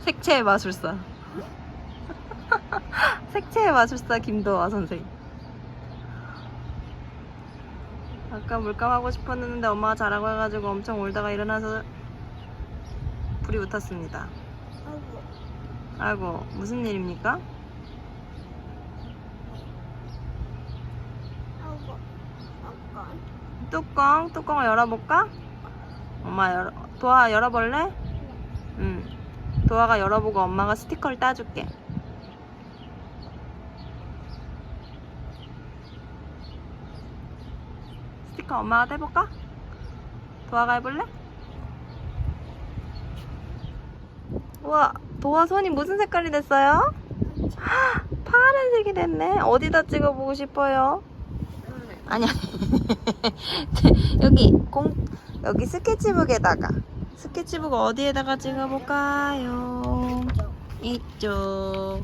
색채의 마술사. 색채의 마술사 김도아 선생. 아까 물감 하고 싶었는데 엄마가 자라고 해가지고 엄청 울다가 일어나서 불이 붙었습니다. 아이고. 무슨 일입니까? 뚜껑 뚜껑을 열어볼까? 엄마 열어 도아 열어볼래? 응. 도아가 열어보고 엄마가 스티커를 따줄게. 스티커 엄마가 떼볼까? 도아가 해볼래? 우와 도아 손이 무슨 색깔이 됐어요? 헉, 파란색이 됐네. 어디다 찍어보고 싶어요? 아니야. 여기 공 여기 스케치북에다가 스케치북 어디에다가 찍어볼까요? 이쪽.